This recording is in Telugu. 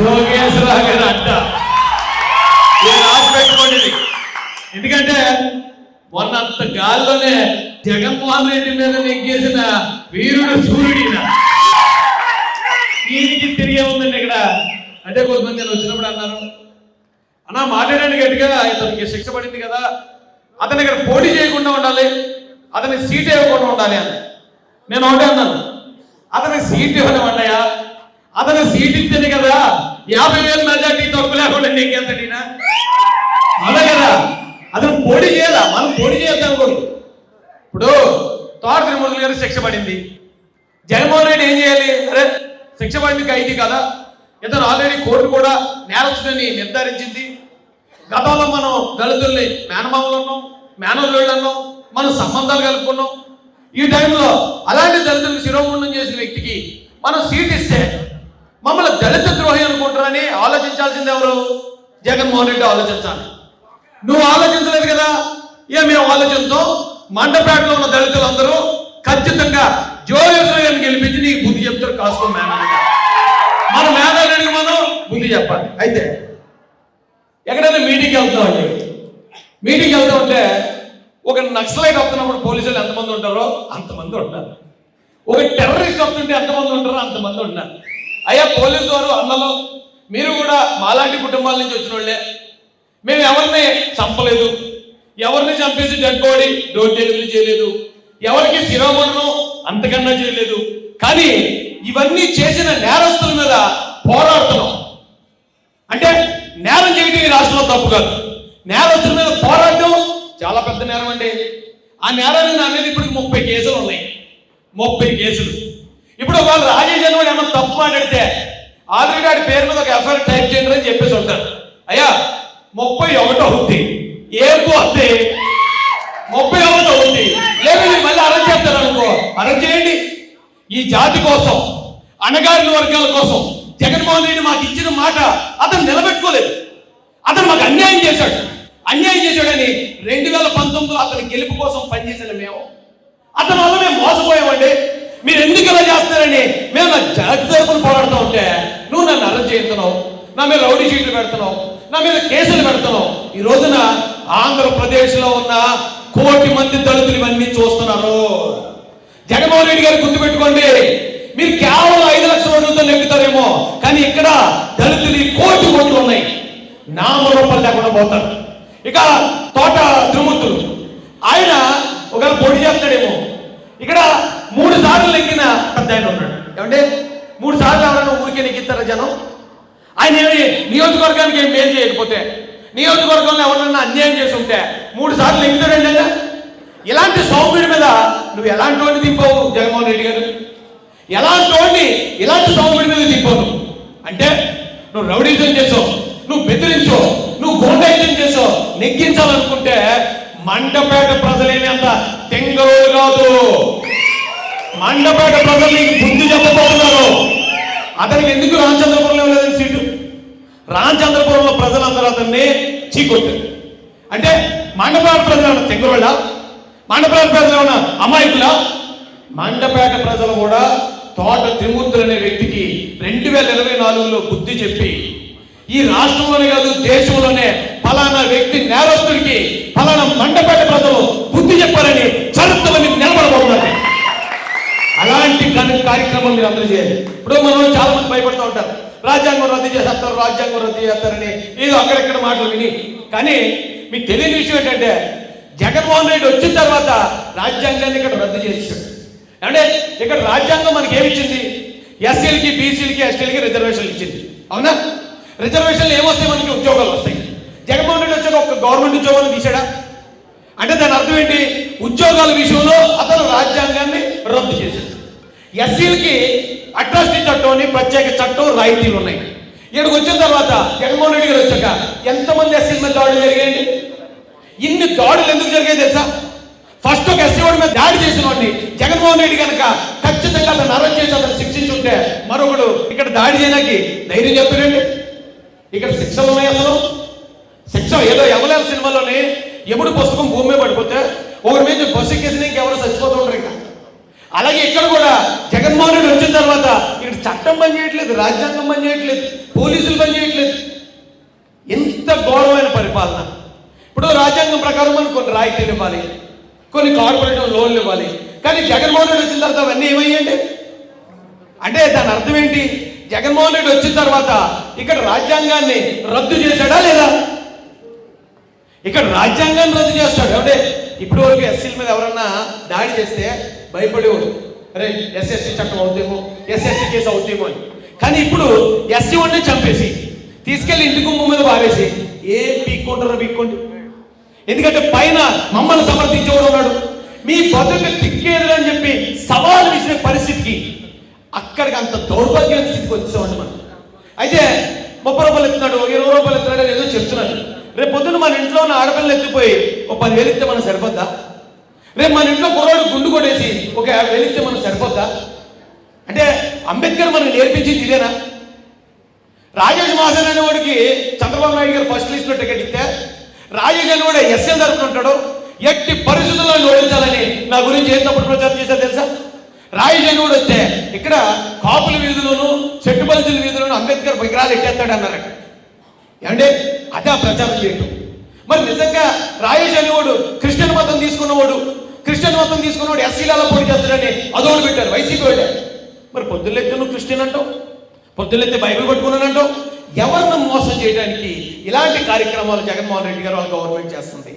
జోగేశ్వరరావు గారు అంట. ఇది రాసి పెట్టుకోండి ఎందుకంటే మొన్నంత గాల్లోనే జగన్మోహన్ రెడ్డి మీద నెగ్గేసిన వీరుడు సూర్యుడిన దీనికి తిరిగే ఉందండి ఇక్కడ? అంటే కొంతమంది నేను వచ్చినప్పుడు అన్నారు అన్నా మాట్లాడండి గట్టిగా ఇతనికి శిక్ష పడింది కదా. అతను ఇక్కడ పోటీ చేయకుండా ఉండాలి. అతని సీట్ ఇవ్వకుండా ఉండాలి అని. నేను ఒకటే అన్నాను అతని సీట్ ఇవ్వడం అన్నయ్యా అతని సీట్ ఇచ్చింది కదా యాభై వేల మెజార్టీ తక్కువ లేకుండా నీకెంతటినా అదే కదా? అతను పొడి చేయాలా? మనం పోటీ చేద్దాం అనుకోండి ఇప్పుడు తోట తిరుమల గారు శిక్ష పడింది. జగన్మోహన్ రెడ్డి ఏం చేయాలి? అరే శిక్ష పడింది ఖైదీ కదా. ఇతను ఆల్రెడీ కోర్టు కూడా నేరస్తుని నిర్ధారించింది. గతంలో మనం దళితుల్ని మేనమామలు అన్నాం మేనల్లోళ్ళు అన్నాం మనం సంబంధాలు కలుపుకున్నాం. ఈ టైంలో అలాంటి దళితులకు శిరోముండం చేసిన వ్యక్తికి మనం సీట్ ఇస్తే మమ్మల్ని దళిత ద్రోహి అనుకుంటారని ఆలోచించాల్సింది ఎవరు? జగన్మోహన్ రెడ్డి ఆలోచించాలి. నువ్వు ఆలోచించలేదు కదా? ఏ మేము ఆలోచించాం? మండపేటలో ఉన్న దళితులందరూ ఖచ్చితంగా జోగేశ్వర గెలిపించి నీకు బుద్ధి చెప్తారు కాసుకో మేనల్లుగా మన మేనల్లుడికి మనం బుద్ధి చెప్పాలి. అయితే ఎక్కడైనా మీటింగ్కి వెళ్తామండి మీటింగ్కి వెళ్తా ఉంటే ఒక నక్సలైట్ వస్తున్నప్పుడు పోలీసులు ఎంతమంది ఉంటారో అంతమంది ఉంటారు ఒక టెర్రరిస్ట్ వస్తుంటే ఎంతమంది ఉంటారో అంతమంది ఉంటారు అయ్యా పోలీసు వారు అన్నలో మీరు కూడా మాలాంటి కుటుంబాల నుంచి వచ్చిన వాళ్ళే. మేము ఎవరిని చంపలేదు. ఎవరిని చంపేసి డెడ్ బాడీ డోర్ డెలివరీ చేయలేదు. ఎవరికి శిరోమణం అంతకన్నా చేయలేదు. కానీ ఇవన్నీ చేసిన నేరస్తుల మీద పోరాడుతున్నాం. అంటే నేరం చేయడం ఈ రాష్ట్రంలో తప్పు కాదు. నేరస్తుల మీద పోరాడటం చాలా పెద్ద నేరం అండి. ఆ నేరాన్ని నా మీద ఇప్పుడు ముప్పై కేసులు ఉన్నాయి. ముప్పై కేసులు. ఇప్పుడు వాళ్ళు రాజేష్ అని వాడు ఏమన్నా తప్పు మాట్లాడితే ఆల్రెడీ వాడి పేరు మీద ఒక ఎఫ్ఐఆర్ టైప్ చేయండి అని చెప్పేసి ఉంటారు. అయ్యా ముప్పై ఒకటో ఉంది. ఏపు వస్తే ముప్పై ఒకటో ఉంది. లేదు మళ్ళీ అరెస్ట్ చేస్తారు అనుకో. అరెస్ట్ చేయండి. ఈ జాతి కోసం అణగారిన వర్గాల కోసం జగన్మోహన్ రెడ్డి మాకు ఇచ్చిన మాట అతను నిలబెట్టుకోలేదు. అతను మాకు అన్యాయం చేశాడు. అన్యాయం చేశాడని రెండు వేల పంతొమ్మిదిలో అతని గెలుపు కోసం పనిచేసిన మేము. అతని వల్ల మేము మోసపోయాం. మీరు ఎందుకు ఇలా చేస్తారని మేము నా జాతి తరపున పోరాడుతూ ఉంటే నువ్వు నన్ను అరెస్ట్ చేస్తున్నావు నా మీద రౌడీ షీట్లు పెడుతున్నావు నా మీద కేసులు పెడుతున్నావు. ఈ రోజున ఆంధ్రప్రదేశ్లో ఉన్న కోటి మంది దళితులు ఇవన్నీ చూస్తున్నారు. జగన్మోహన్ రెడ్డి గారు గుర్తుపెట్టుకోండి మీరు కేవలం ఐదు లక్షల ఓట్లతో నెగ్గుతారేమో కానీ ఇక్కడ దళితులు కోటి ఓట్లు ఉన్నాయి. నామ రూపాయలు లేకుండా పోతారు. ఇక తోట త్రిమూర్తులు ఆయన ఒకవేళ పోటీ చేస్తాడు ఇక్కడ మూడు సార్లు నెగ్గిన పెద్ద ఆయన అంటే మూడు సార్లు ఎవరైనా ఊరికే నెగ్గిస్తారా జనం? ఆయన నియోజకవర్గానికి ఏం మేలు చేయకపోతే నియోజకవర్గంలో ఎవరైనా అన్యాయం చేసి ఉంటే మూడు సార్లు నెగ్గుతాడండి ఆయన ఇలాంటి సౌమ్యుడి మీద నువ్వు ఎలాంటి వాడిని దింపవు జగన్మోహన్ రెడ్డి గారు? ఎలాంటి వాడిని ఇలాంటి సౌమ్యుడి మీద దింపవు అంటే నువ్వు రౌడీజం చేసావు నువ్వు బెదిరించో నువ్వు గోండైజం చేసావు నెగ్గించాలనుకుంటే మండపేట ప్రజలేమి అంత తెంగరోలు కాదు మండపేట ప్రజలు నీకు బుద్ధి చెప్పబోతున్నారు. అతనికి ఎందుకు రామచంద్రపురంలో లేదని సీటు? రామచంద్రపురంలో ప్రజలందరూ అతన్ని చీకొట్టారు. అంటే మండపేట ప్రజలు ఏమన్నా తెంగురోళ్ళ? మండపేట ప్రజలు ఉన్న అమాయకుల? మండపేట ప్రజలు కూడా తోట త్రిమూర్తులు అనే వ్యక్తికి రెండు వేల ఇరవై నాలుగులో బుద్ధి చెప్పి ఈ రాష్ట్రంలోనే కాదు దేశంలోనే ఫలానా వ్యక్తి నేరస్తుడికి ఫలానా మండపేట ప్రజలు బుద్ధి చెప్పారని చరిత్రలో మీకు నిలబడబోతున్నారు అలాంటి ఘన- కార్యక్రమం మీరు అందరూ చేయాలి. ఇప్పుడు మనం చాలా మంది భయపడుతూ ఉంటారు. రాజ్యాంగం రద్దు చేసేస్తారు రాజ్యాంగం రద్దు చేస్తారని ఏదో అక్కడెక్కడ మాటలు విని. కానీ మీకు తెలియని విషయం ఏంటంటే జగన్మోహన్ రెడ్డి వచ్చిన తర్వాత రాజ్యాంగాన్ని ఇక్కడ రద్దు చేశాడు. అంటే ఇక్కడ రాజ్యాంగం మనకి ఏమిచ్చింది ఎస్సీలకి బీసీలకి ఎస్టీలకి రిజర్వేషన్లు ఇచ్చింది. అవునా? రిజర్వేషన్లు ఏమొస్తాయి మనకి? ఉద్యోగాలు వస్తాయి. జగన్మోహన్ రెడ్డి వచ్చాక ఒక గవర్నమెంట్ ఉద్యోగాలు తీసాడా అంటే దాని అర్థం ఏంటి? ఉద్యోగాల విషయంలో అతను రాజ్యాంగాన్ని రద్దు చేశాడు. ఎస్సీలకి అట్రాసిటీ చట్టం అని ప్రత్యేక చట్టం రాయితీలు ఉన్నాయి. ఇక్కడికి వచ్చిన తర్వాత జగన్మోహన్ రెడ్డి గారు వచ్చాక ఎంతమంది ఎస్సీల మీద దాడులు జరిగాయండి? ఇన్ని దాడులు ఎందుకు జరిగాయి తెలుసా? ఫస్ట్ ఒక ఎస్సీ వాడి మీద దాడి చేసిన వాడిని జగన్మోహన్ రెడ్డి కనుక ఖచ్చితంగా అతను అరెస్ట్ చేసి అతను శిక్షించుంటే మరొకడు ఇక్కడ దాడి చేయడానికి ధైర్యం చెప్పారండి. ఇక్కడ శిక్షలు ఉన్నాయి అసలు. శిక్ష ఏదో ఎవలేం సినిమాలోని ఎప్పుడు పుస్తకం భూమి పడిపోతే ఒకరి మీద బస్సు ఎక్కేసి ఇంకెవరు చచ్చిపోతూ ఉంటారు. అలాగే ఇక్కడ కూడా జగన్మోహన్ రెడ్డి వచ్చిన తర్వాత ఇక్కడ చట్టం పని చేయట్లేదు రాజ్యాంగం పని చేయట్లేదు పోలీసులు పని చేయట్లేదు. ఎంత ఘోరమైన పరిపాలన. ఇప్పుడు రాజ్యాంగం ప్రకారం మనం కొన్ని రాయితీలు ఇవ్వాలి కొన్ని కార్పొరేషన్ లోన్లు ఇవ్వాలి. కానీ జగన్మోహన్ రెడ్డి వచ్చిన తర్వాత అవన్నీ ఏమయ్యండి అంటే దాని అర్థం ఏంటి? జగన్మోహన్ రెడ్డి వచ్చిన తర్వాత ఇక్కడ రాజ్యాంగాన్ని రద్దు చేశాడా లేదా? ఇక్కడ రాజ్యాంగాన్ని రద్దు చేస్తాడు. అంటే ఇప్పుడు వరకు ఎస్సీల మీద ఎవరన్నా దాడి చేస్తే భయపడేవాడు. అరే ఎస్ఎస్టీ చట్టం అవుతేమో ఎస్ఎస్టీ కేసు అవుతేమో అని. కానీ ఇప్పుడు ఎస్సీ వాడిని చంపేసి తీసుకెళ్ళి ఇంటి గుమ్మ మీద పారేసి ఏం పీక్కుంటారో పీక్కోండి ఎందుకంటే పైన మమ్మల్ని సమర్థించేవాడు ఉన్నాడు. మీ బతుకు తిక్కేదని అని చెప్పి సవాలు విసిన పరిస్థితికి అక్కడికి అంత దౌర్భాగ్యం స్థితికి వచ్చామండి మనం. అయితే ముప్పై రూపాయలు ఎత్తున్నాడు ఇరవై రూపాయలు ఎత్తున్నాడు ఏదో చెప్తున్నాడు. రేపు పొద్దున్న మన ఇంట్లో ఉన్న ఆడపిల్లలు ఎత్తిపోయి ఒక పదివేలు ఇస్తే మనం సరిపోద్దా? రేపు మన ఇంట్లో కుర్రాడు గుండు కొట్టేసి ఒక యాభై వేలు ఇస్తే మనం సరిపోద్దా? అంటే అంబేద్కర్ మనకు నేర్పించింది ఇదేనా? రాజేష్ మాసన్ అనేవాడికి చంద్రబాబు నాయుడు గారు ఫస్ట్ లిస్ట్లో టికెట్ ఇస్తే రాజేష్ అనేవాడు ఎస్ఎల్ తరపున ఉంటాడు ఎట్టి పరిస్థితుల్లో ఓడించాలని నా గురించి ఏం తప్పుడు ప్రచారం చేశారు తెలుసా? రాజేష్ అనేవాడు వస్తే ఇక్కడ కాపుల వీధులను చెట్టుపల్చుల వీధులను అంబేద్కర్ విగ్రహాలు ఎట్టేస్తాడు అన్నారట ఏమంటే అదే ఆ ప్రచారం చేయటం. మరి నిజంగా రాయేష్ అనేవాడు క్రిస్టియన్ మతం తీసుకున్నవాడు క్రిస్టియన్ మతం తీసుకున్నవాడు ఎస్సీలలో పోటీ చేస్తాడని అదోడు పెట్టారు వైసీపీ వాళ్ళే. మరి పొద్దున్నెత్తే నువ్వు క్రిస్టియన్ అంటావు? పొద్దులెత్తే బైబిల్ పట్టుకున్నానంటావు ఎవరిని మోసం చేయడానికి ఇలాంటి కార్యక్రమాలు జగన్మోహన్ రెడ్డి గారు వాళ్ళ గవర్నమెంట్ చేస్తుంది?